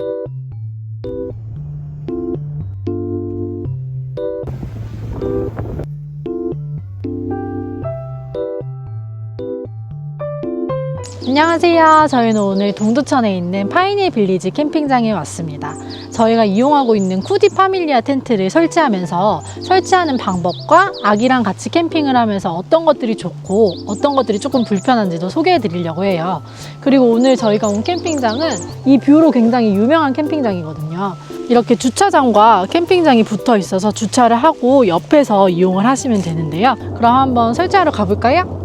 Thank you. 안녕하세요. 저희는 오늘 동두천에 있는 파이니 빌리지 캠핑장에 왔습니다. 저희가 이용하고 있는 쿠디 파밀리아 텐트를 설치하면서 설치하는 방법과 아기랑 같이 캠핑을 하면서 어떤 것들이 좋고 어떤 것들이 조금 불편한지도 소개해 드리려고 해요. 그리고 오늘 저희가 온 캠핑장은 이 뷰로 굉장히 유명한 캠핑장이거든요. 이렇게 주차장과 캠핑장이 붙어 있어서 주차를 하고 옆에서 이용을 하시면 되는데요. 그럼 한번 설치하러 가볼까요?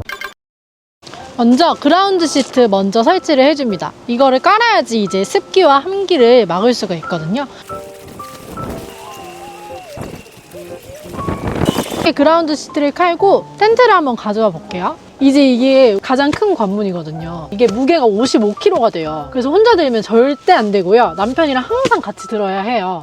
먼저 그라운드 시트 먼저 설치를 해줍니다. 이거를 깔아야지 이제 습기와 함기를 막을 수가 있거든요. 그라운드 시트를 깔고 텐트를 한번 가져와 볼게요. 이제 이게 가장 큰 관문이거든요. 이게 무게가 55kg가 돼요. 그래서 혼자 들면 절대 안 되고요. 남편이랑 항상 같이 들어야 해요.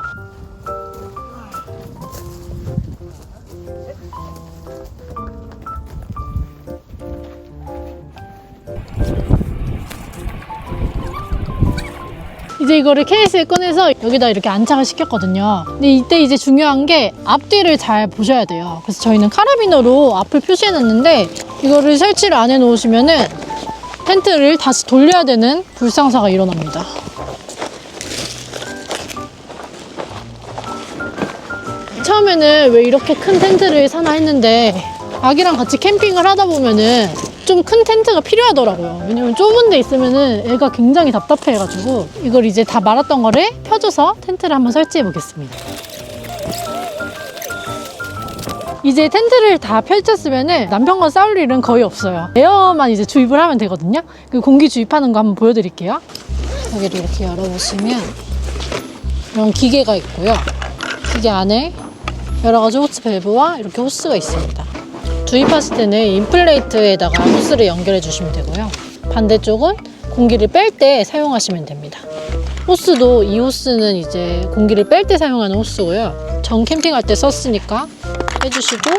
이제 이거를 케이스에 꺼내서 여기다 이렇게 안착을 시켰거든요. 근데 이때 이제 중요한 게 앞뒤를 잘 보셔야 돼요. 그래서 저희는 카라비너로 앞을 표시해놨는데 이거를 설치를 안 해놓으시면은 텐트를 다시 돌려야 되는 불상사가 일어납니다. 처음에는 왜 이렇게 큰 텐트를 사나 했는데 아기랑 같이 캠핑을 하다 보면은 좀 큰 텐트가 필요하더라고요. 왜냐면 좁은 데 있으면은 애가 굉장히 답답해가지고 이걸 이제 다 말았던 거를 펴줘서 텐트를 한번 설치해 보겠습니다. 이제 텐트를 다 펼쳤으면은 남편과 싸울 일은 거의 없어요. 에어만 이제 주입을 하면 되거든요. 그 공기 주입하는 거 한번 보여드릴게요. 여기를 이렇게 열어보시면 이런 기계가 있고요. 기계 안에 여러 가지 호스 밸브와 이렇게 호스가 있습니다. 주입하실 때는 인플레이트에다가 호스를 연결해 주시면 되고요. 반대쪽은 공기를 뺄 때 사용하시면 됩니다. 호스도 이 호스는 이제 공기를 뺄 때 사용하는 호스고요. 전 캠핑할 때 썼으니까 빼주시고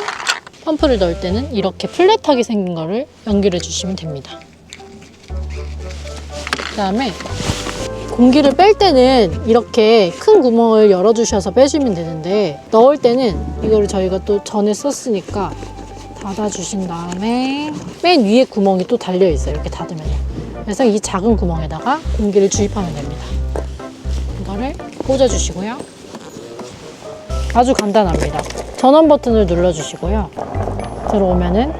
펌프를 넣을 때는 이렇게 플랫하게 생긴 거를 연결해 주시면 됩니다. 그 다음에 공기를 뺄 때는 이렇게 큰 구멍을 열어주셔서 빼주면 되는데 넣을 때는 이거를 저희가 또 전에 썼으니까 닫아주신 다음에 맨 위에 구멍이 또 달려 있어요. 이렇게 닫으면. 그래서 이 작은 구멍에다가 공기를 주입하면 됩니다. 이거를 꽂아주시고요. 아주 간단합니다. 전원 버튼을 눌러주시고요. 들어오면은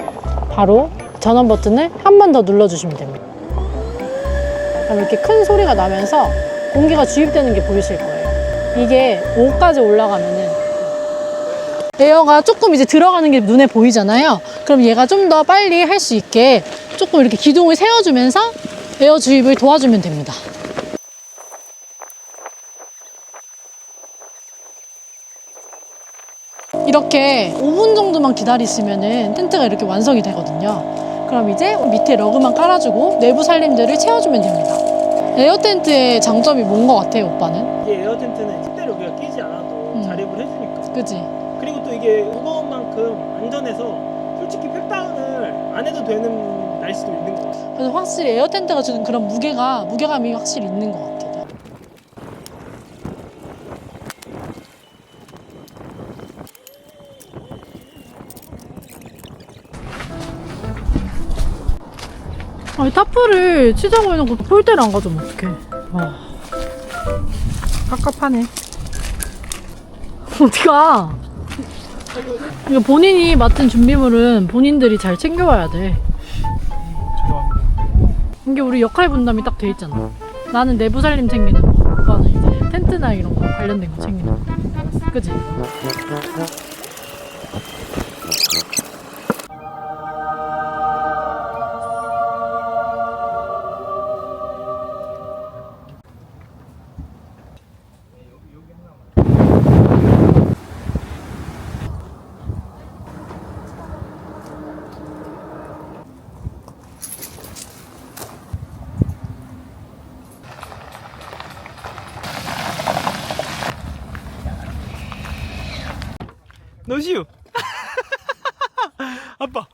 바로 전원 버튼을 한 번 더 눌러주시면 됩니다. 그럼 이렇게 큰 소리가 나면서 공기가 주입되는 게 보이실 거예요. 이게 5까지 올라가면은 에어가 조금 이제 들어가는 게 눈에 보이잖아요. 그럼 얘가 좀 더 빨리 할 수 있게 조금 이렇게 기둥을 세워주면서 에어 주입을 도와주면 됩니다. 이렇게 5분 정도만 기다리시면은 텐트가 이렇게 완성이 되거든요. 그럼 이제 밑에 러그만 깔아주고 내부 살림들을 채워주면 됩니다. 에어 텐트의 장점이 뭔 것 같아요, 오빠는? 이게 에어 텐트는 실제로 우리가 끼지 않아도 음. 자립을 해주니까 그지? 또 이게 무거운 만큼 안전해서 솔직히 팩다운을 안 해도 되는 날씨도 있는 것 같아요. 그래서 확실히 에어 텐트가 주는 그런 무게가 무게감이 확실히 있는 것 같아요. 아니 타프를 치자고 해놓고 폴대를 안 가져오면 어떡해. 와 깝깝하네. 어디가 이거 본인이 맡은 준비물은 본인들이 잘 챙겨와야 돼 이게 우리 역할 분담이 딱 돼 있잖아. 나는 내부 살림 챙기는 거, 오빠는 이제 텐트나 이런 거 관련된 거 챙기는 거. 그지? 너시우 아빠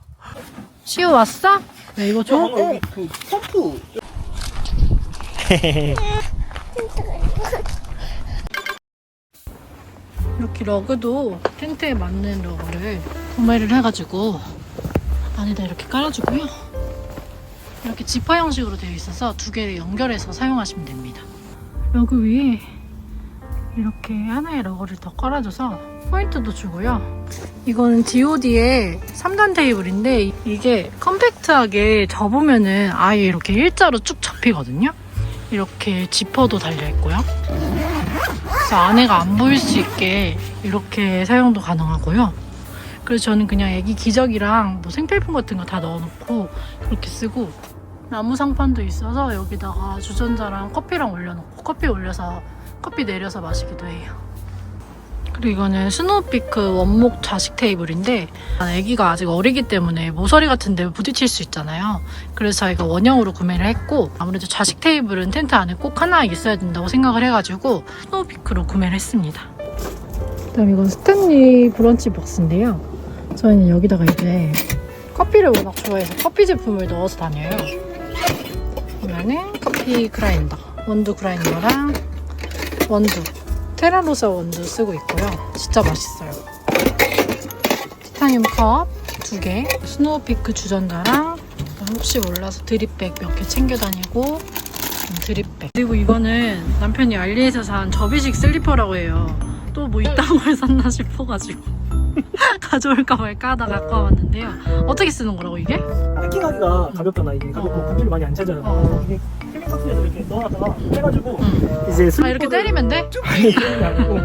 시우 왔어? 야, 이거 줘? 방금 여기 그 펌프 이렇게 러그도 텐트에 맞는 러그를 구매를 해가지고 안에다 이렇게 깔아주고요. 이렇게 지퍼 형식으로 되어 있어서 두 개를 연결해서 사용하시면 됩니다. 러그 위에 이렇게 하나의 러그를 더 깔아줘서 포인트도 주고요. 이거는 DOD의 3단 테이블인데 이게 컴팩트하게 접으면은 아예 이렇게 일자로 쭉 접히거든요. 이렇게 지퍼도 달려있고요. 그래서 안에가 안 보일 수 있게 이렇게 사용도 가능하고요. 그래서 저는 그냥 애기 기저귀랑 뭐 생필품 같은 거 다 넣어놓고 그렇게 쓰고 나무 상판도 있어서 여기다가 주전자랑 커피랑 올려놓고 커피 올려서 커피 내려서 마시기도 해요. 그리고 이거는 스노우피크 원목 좌식 테이블인데 아기가 아직 어리기 때문에 모서리 같은 데 부딪힐 수 있잖아요. 그래서 저희가 원형으로 구매를 했고 아무래도 좌식 테이블은 텐트 안에 꼭 하나 있어야 된다고 생각을 해가지고 스노우피크로 구매를 했습니다. 그다음 이건 스탠리 브런치 박스인데요. 저희는 여기다가 이제 커피를 워낙 좋아해서 커피 제품을 넣어서 다녀요. 보면은 커피 그라인더, 원두 그라인더랑 원두, 테라로사 원두 쓰고 있고요. 진짜 맛있어요. 티타늄 컵 두 개, 스노우피크 주전자랑 혹시 몰라서 드립백 몇 개 챙겨 다니고 음, 드립백. 그리고 이거는 남편이 알리에서 산 접이식 슬리퍼라고 해요. 또 뭐 이딴 걸 샀나 싶어가지고 가져올까 말까 하다 갖고 와봤는데요. 어떻게 쓰는 거라고 이게? 패킹하기가 가볍잖아 이게 가볍고 어. 부피를 많이 안 차잖아 어. 이게 박스에서 이렇게 넣어놨다가 해가지고 응. 이제 슬리퍼 아 이렇게 때리면 돼? 아니 그런 게 아니고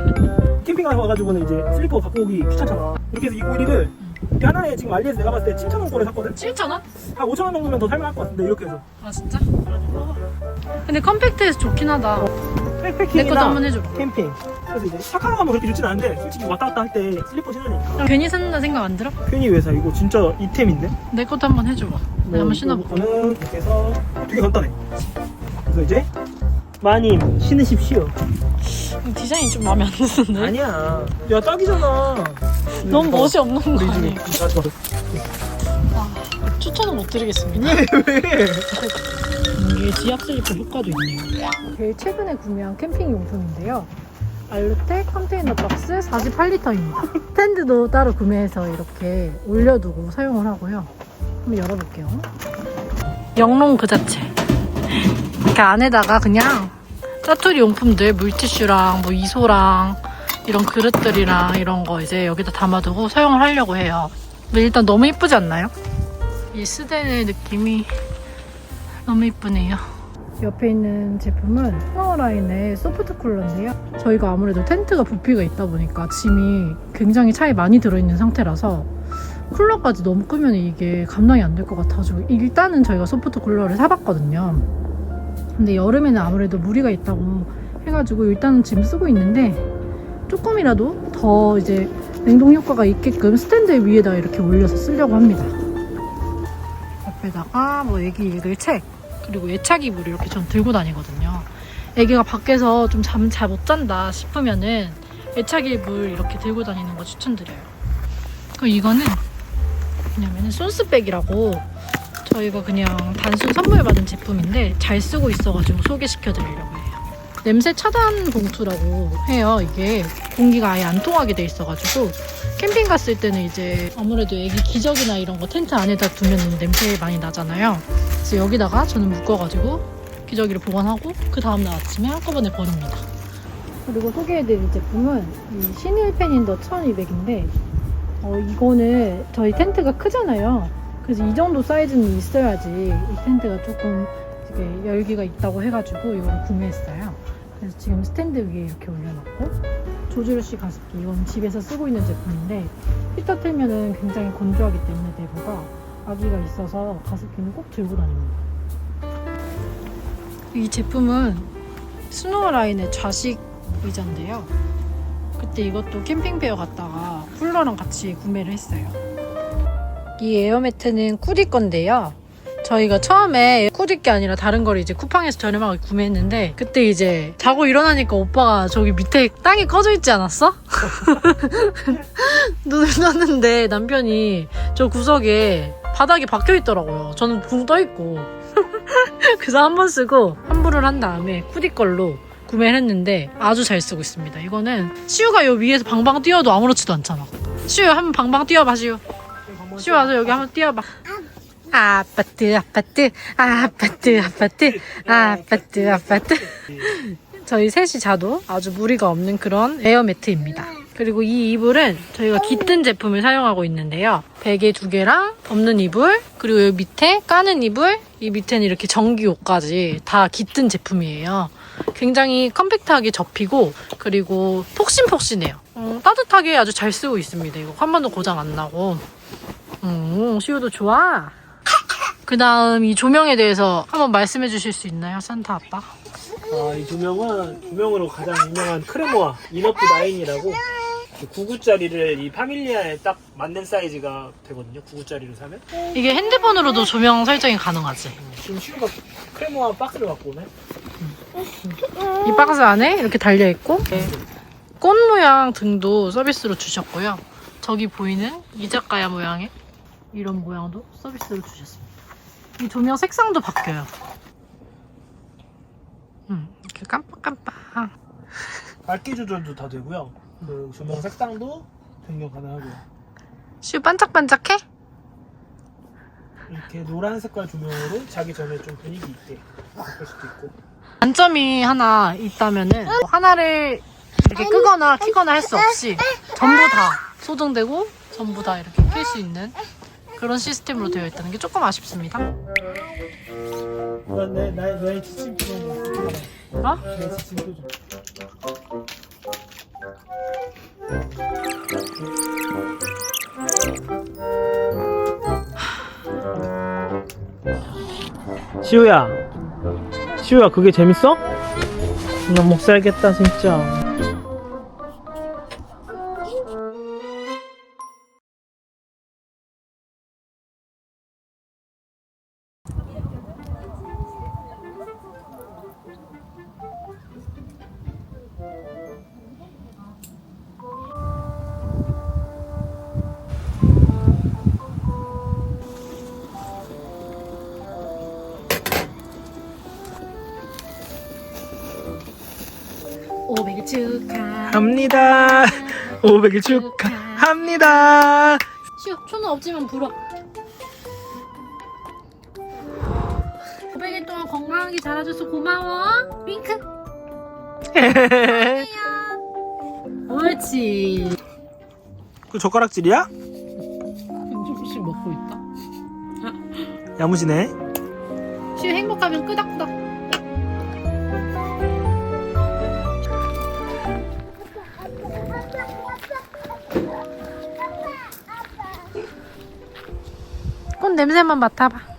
캠핑가 와가지고는 이제 슬리퍼 갖고 오기 귀찮잖아 이렇게 해서 이 고리를 하나에 지금 알리에서 내가 봤을 때 7,000원 거를 샀거든 7,000원? 한 5,000원 정도면 더 살만할 것 같은데 이렇게 해서 아 진짜? 그래가지고 근데 컴팩트해서 좋긴 하다. 백패킹이나 한번 해줘. 캠핑 그래서 이제 착하가 하면 그렇게 좋진 않은데 솔직히 왔다 갔다 할 때 슬리퍼 신으니까 괜히 샀나 생각 안 들어? 괜히 왜 사? 이거 진짜 이템인데? 내 것도 한번 해줘봐. 내가 한번 신어볼게. 이거는 이렇게 해서 되게 간단해 이제 마님 신으십시오 이 디자인이 좀 마음에 안 드는데? 아니야 야 딱이잖아 너무 멋이 없는 거 아니에요? 아, 추천은 못 드리겠습니다. 왜? 이게 지압 슬리퍼 효과도 있네요. 제일 최근에 구매한 캠핑 용품인데요. 알루텍 컨테이너 박스 48리터입니다. 스탠드도 따로 구매해서 이렇게 올려두고 사용을 하고요. 한번 열어볼게요. 영롱 그 자체. 이렇게 안에다가 그냥 짜투리 용품들, 물티슈랑 뭐 이소랑 이런 그릇들이랑 이런 거 이제 여기다 담아두고 사용을 하려고 해요. 근데 일단 너무 이쁘지 않나요? 이 스덴의 느낌이 너무 이쁘네요. 옆에 있는 제품은 스노우라인의 소프트 쿨러인데요. 저희가 아무래도 텐트가 부피가 있다 보니까 짐이 굉장히 차에 많이 들어있는 상태라서 쿨러까지 너무 끄면 이게 감당이 안 될 것 같아가지고 일단은 저희가 소프트 쿨러를 사봤거든요. 근데 여름에는 아무래도 무리가 있다고 해가지고 일단은 지금 쓰고 있는데 조금이라도 더 이제 냉동 효과가 있게끔 스탠드 위에다 이렇게 올려서 쓰려고 합니다. 옆에다가 뭐 애기 읽을 책 그리고 애착 이불을 이렇게 전 들고 다니거든요. 애기가 밖에서 좀 잠 잘 못 잔다 싶으면은 애착 이불 이렇게 들고 다니는 거 추천드려요. 그리고 이거는 뭐냐면은 손스백이라고 저희가 그냥 단순 선물 받은 제품인데 잘 쓰고 있어가지고 소개시켜 드리려고 해요. 냄새 차단 봉투라고 해요. 이게 공기가 아예 안 통하게 돼 있어가지고 캠핑 갔을 때는 이제 아무래도 애기 기저귀나 이런 거 텐트 안에다 두면 냄새 많이 나잖아요. 그래서 여기다가 저는 묶어가지고 기저귀를 보관하고 그 다음날 아침에 한꺼번에 버립니다. 그리고 소개해드릴 제품은 이 신일 팬인더 1200인데 어, 이거는 저희 텐트가 크잖아요. 그래서 이 정도 사이즈는 있어야지 이 텐트가 조금 이게 열기가 있다고 해가지고 이걸 구매했어요. 그래서 지금 스탠드 위에 이렇게 올려놨고 조즈루시 가습기 이건 집에서 쓰고 있는 제품인데 히터 틀면은 굉장히 건조하기 때문에 내부가 아기가 있어서 가습기는 꼭 들고 다닙니다. 이 제품은 스노우 라인의 좌식 의자인데요. 그때 이것도 캠핑페어 갔다가 쿨러랑 같이 구매를 했어요. 이 에어매트는 쿠디 건데요. 저희가 처음에 쿠디 게 아니라 다른 걸 이제 쿠팡에서 저렴하게 구매했는데 그때 이제 자고 일어나니까 오빠가 저기 밑에 땅이 꺼져 있지 않았어? 눈을 떴는데 남편이 저 구석에 바닥이 박혀 있더라고요. 저는 붕 떠 있고. 그래서 한 번 쓰고 환불을 한 다음에 쿠디 걸로 구매를 했는데 아주 잘 쓰고 있습니다. 이거는 시우가 요 위에서 방방 뛰어도 아무렇지도 않잖아. 시우 한번 방방 뛰어봐 시우. 시우 와서 여기 한번 뛰어봐. 아파트 아파트 아파트 아파트 아파트 아파트 저희 셋이 자도 아주 무리가 없는 그런 에어 매트입니다. 그리고 이 이불은 저희가 깃든 제품을 사용하고 있는데요. 베개 두 개랑 덮는 이불, 그리고 여기 밑에 까는 이불, 이 밑에는 이렇게 전기옷까지 다 깃든 제품이에요. 굉장히 컴팩트하게 접히고, 그리고 폭신폭신해요. 음, 따뜻하게 아주 잘 쓰고 있습니다. 이거 한 번도 고장 안 나고. 음, 시우도 좋아. 그 다음 이 조명에 대해서 한번 말씀해 주실 수 있나요, 산타 아빠? 아, 이 조명은 조명으로 가장 유명한 크레모아 이너프 9이라고 9구짜리를 이 파밀리아에 딱 맞는 사이즈가 되거든요. 9구짜리를 사면. 이게 핸드폰으로도 조명 설정이 가능하지. 지금 시우가 크레모아 박스를 갖고 오네. 이 박스 안에 이렇게 달려 있고 꽃 모양 등도 서비스로 주셨고요. 저기 보이는 이자카야 모양의 이런 모양도 서비스로 주셨습니다. 이 조명 색상도 바뀌어요. 음, 이렇게 깜빡깜빡. 밝기 조절도 다 되고요. 그 조명 색상도 변경 가능하고요. 슈 반짝반짝해? 이렇게 노란 색깔 조명으로 자기 전에 좀 분위기 있게 바꿀 수도 있고. 단점이 하나 있다면은 하나를 이렇게 끄거나 키거나 할 수 없이 전부 다 소등되고 전부 다 이렇게 켤 수 있는 그런 시스템으로 되어 있다는 게 조금 아쉽습니다. 내, 나의, 너의 지침. 어? 내 지침 표정. 시우야, 시우야 그게 재밌어? 나 못 살겠다 진짜. 오백일 축하. 합니다. 500일 축하합니다. 쉬어. 초는 없지만 불어. 500일 동안 건강하게 자라줘서 고마워. 윙크. 옳지. 그 젓가락질이야? 조금씩 먹고 있다. 야무지네. 쉬어 행복하면 끄덕끄덕. 냄새만 맡아봐.